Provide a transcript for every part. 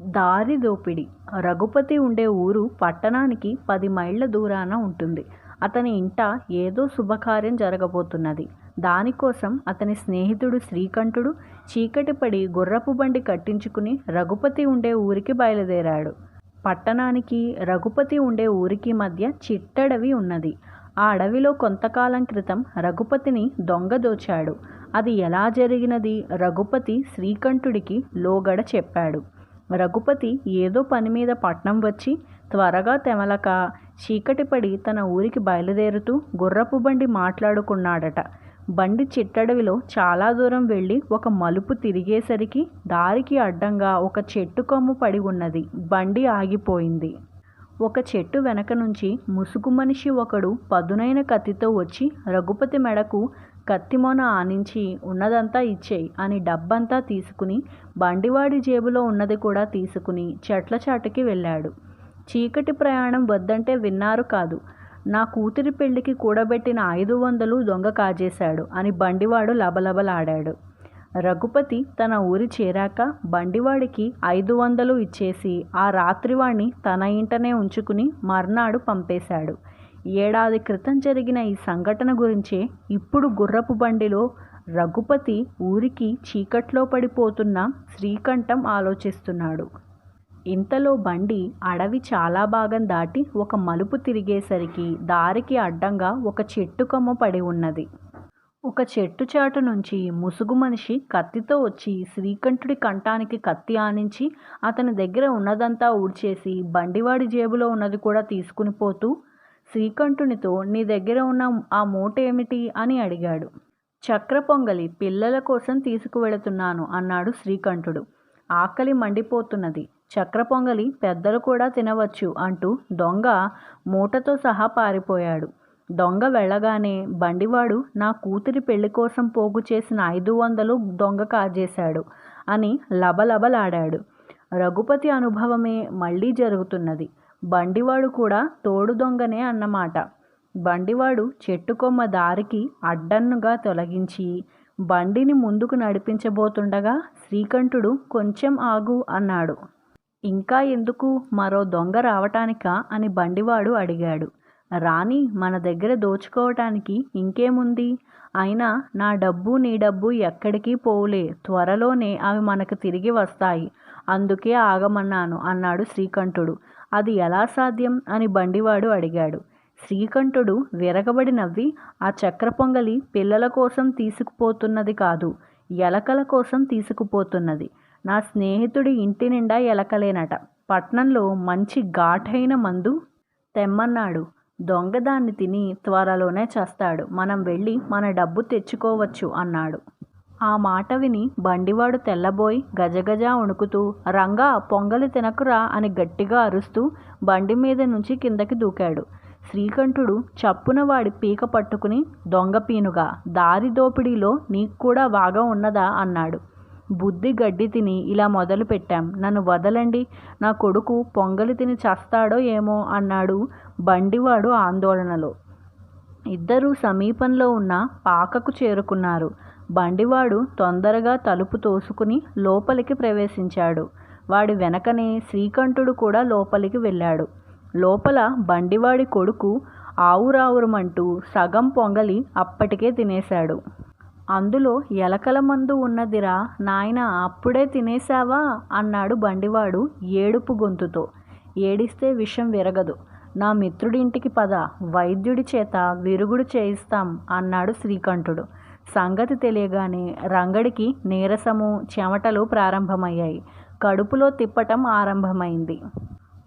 దారి దోపిడీ. రఘుపతి ఉండే ఊరు పట్టణానికి పది మైళ్ళ దూరాన ఉంటుంది. అతని ఇంట ఏదో శుభకార్యం జరగబోతున్నది. దానికోసం అతని స్నేహితుడు శ్రీకంఠుడు చీకటిపడి గుర్రపు బండి కట్టించుకుని రఘుపతి ఉండే ఊరికి బయలుదేరాడు. పట్టణానికి రఘుపతి ఉండే ఊరికి మధ్య చిట్టడవి ఉన్నది. ఆ అడవిలో కొంతకాలం క్రితం రఘుపతిని దొంగ దోచాడు. అది ఎలా జరిగినది? రఘుపతి శ్రీకంఠుడికి లోగడ చెప్పాడు. రఘుపతి ఏదో పని మీద పట్నం వచ్చి త్వరగా తెమలక చీకటిపడి తన ఊరికి బయలుదేరుతూ గుర్రపు బండి మాట్లాడుకున్నాడట. బండి చిట్టడవిలో చాలా దూరం వెళ్ళి ఒక మలుపు తిరిగేసరికి దారికి అడ్డంగా ఒక చెట్టు కొమ్ము పడి ఉన్నది. బండి ఆగిపోయింది. ఒక చెట్టు వెనక నుంచి ముసుగు మనిషి ఒకడు పదునైన కత్తితో వచ్చి రఘుపతి మెడకు కత్తిమొన ఆనించి ఉన్నదంతా ఇచ్చేయి అని డబ్బంతా తీసుకుని బండివాడి జేబులో ఉన్నది కూడా తీసుకుని చెట్ల చాటుకి వెళ్ళాడు. చీకటి ప్రయాణం వద్దంటే విన్నారు కాదు. నా కూతురి పెళ్ళికి కూడబెట్టిన ఐదు వందలు దొంగ కాజేశాడు అని బండివాడు లబలబలాడాడు. రఘుపతి తన ఊరి చేరాక బండివాడికి ఐదు వందలు ఇచ్చేసి ఆ రాత్రివాణ్ణి తన ఇంటనే ఉంచుకుని మర్నాడు పంపేశాడు. ఏడాది క్రితం జరిగిన ఈ సంఘటన గురించే ఇప్పుడు గుర్రపు బండిలో రఘుపతి ఊరికి చీకట్లో పడిపోతున్న శ్రీకంఠం ఆలోచిస్తున్నాడు. ఇంతలో బండి అడవి చాలా భాగం దాటి ఒక మలుపు తిరిగేసరికి దారికి అడ్డంగా ఒక చెట్టు కొమ్మ పడి ఉన్నది. ఒక చెట్టు చాటు నుంచి ముసుగు మనిషి కత్తితో వచ్చి శ్రీకంఠుడి కంఠానికి కత్తి ఆనించి అతని దగ్గర ఉన్నదంతా ఊడ్చేసి బండివాడి జేబులో ఉన్నది కూడా తీసుకుని పోతూ శ్రీకంఠునితో నీ దగ్గర ఉన్న ఆ మూట ఏమిటి? అని అడిగాడు. చక్ర పొంగలి పిల్లల కోసం తీసుకువెళుతున్నాను అన్నాడు శ్రీకంఠుడు. ఆకలి మండిపోతున్నది. చక్ర పొంగలి పెద్దలు కూడా తినవచ్చు అంటూ దొంగ మూటతో సహా పారిపోయాడు. దొంగ వెళ్ళగానే బండివాడు నా కూతురి పెళ్ళి కోసం పోగు చేసిన ఐదు వందలు దొంగ కాజేశాడు అని లబలబలాడాడు. రఘుపతి అనుభవమే మళ్ళీ జరుగుతున్నది. బండివాడు కూడా తోడు దొంగనే అన్నమాట. బండివాడు చెట్టు కొమ్మ దారికి అడ్డన్నుగా తొలగించి బండిని ముందుకు నడిపించబోతుండగా శ్రీకంఠుడు కొంచెం ఆగు అన్నాడు. ఇంకా ఎందుకు మరో దొంగ రావటానికా అని బండివాడు అడిగాడు. రాణి మన దగ్గర దోచుకోవటానికి ఇంకేముంది? అయినా నా డబ్బు నీ డబ్బు ఎక్కడికి పోవులే. త్వరలోనే అవి మనకు తిరిగి వస్తాయి. అందుకే ఆగమన్నాను అన్నాడు శ్రీకంఠుడు. అది ఎలా సాధ్యం? అని బండివాడు అడిగాడు. శ్రీకంఠుడు విరగబడి నవ్వి ఆ చక్ర పొంగలి పిల్లల కోసం తీసుకుపోతున్నది కాదు ఎలకల కోసం తీసుకుపోతున్నది. నా స్నేహితుడి ఇంటి నిండా ఎలకలేనట. పట్నంలో మంచి ఘాటైన మందు తెమ్మన్నాడు. దొంగ దాన్ని తిని త్వరలోనే చస్తాడు. మనం వెళ్ళి మన డబ్బు తెచ్చుకోవచ్చు అన్నాడు. ఆ మాట విని బండివాడు తెల్లబోయి గజగజ వణుకుతూ రంగా పొంగలి తినకురా అని గట్టిగా అరుస్తూ బండి మీద నుంచి కిందకి దూకాడు. శ్రీకంఠుడు చప్పున వాడి పీక పట్టుకుని దొంగ పీనుగా దారి దోపిడీలో నీకు కూడా బాగా ఉన్నదా అన్నాడు. బుద్ధి గడ్డి తిని ఇలా మొదలు పెట్టాం. నన్ను వదలండి. నా కొడుకు పొంగలి తిని చస్తాడో ఏమో అన్నాడు బండివాడు ఆందోళనలో. ఇద్దరూ సమీపంలో ఉన్న పాకకు చేరుకున్నారు. బండివాడు తొందరగా తలుపు తోసుకుని లోపలికి ప్రవేశించాడు. వాడి వెనకనే శ్రీకంఠుడు కూడా లోపలికి వెళ్ళాడు. లోపల బండివాడి కొడుకు ఆవురావురమంటూ సగం పొంగలి అప్పటికే తినేశాడు. అందులో ఎలకల మందు ఉన్నదిరా నాయన అప్పుడే తినేశావా? అన్నాడు బండివాడు ఏడుపు గొంతుతో. ఏడిస్తే విషం విరగదు. నా మిత్రుడింటికి పద వైద్యుడి చేత విరుగుడు చేయిస్తాం అన్నాడు శ్రీకంఠుడు. సంగతి తెలియగానే రంగడికి నీరసము చెమటలు ప్రారంభమయ్యాయి. కడుపులో తిప్పటం ఆరంభమైంది.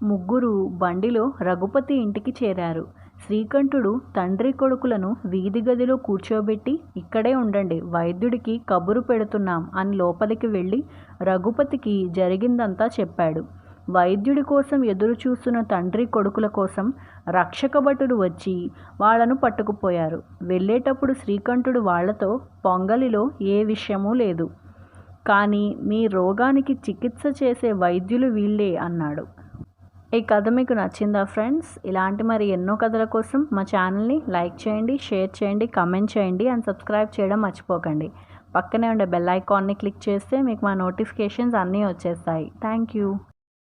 ముగ్గురు బండిలో రఘుపతి ఇంటికి చేరారు. శ్రీకంఠుడు తండ్రి కొడుకులను వీధి గదిలో కూర్చోబెట్టి ఇక్కడే ఉండండి వైద్యుడికి కబురు పెడుతున్నాం అని లోపలికి వెళ్ళి రఘుపతికి జరిగిందంతా చెప్పాడు. వైద్యుడి కోసం ఎదురు చూస్తున్న తండ్రి కొడుకుల కోసం రక్షక భటుడు వచ్చి వాళ్ళను పట్టుకుపోయారు. వెళ్ళేటప్పుడు శ్రీకంఠుడు వాళ్ళతో పొంగలిలో ఏ విషయమూ లేదు. కానీ మీ రోగానికి చికిత్స చేసే వైద్యులు వీళ్ళే అన్నాడు. ఈ కథ మీకు నచ్చిందా ఫ్రెండ్స్ ఇలాంటి మరి ఎన్నో కథల కోసం మా ఛానల్ని లైక్ చేయండి షేర్ చేయండి కమెంట్ చేయండి అండ్ సబ్స్క్రైబ్ చేయడం మర్చిపోకండి. పక్కనే ఉండే బెల్ ఐకాన్ని క్లిక్ చేస్తే మీకు మా నోటిఫికేషన్స్ అన్నీ వచ్చేస్తాయి. Thank you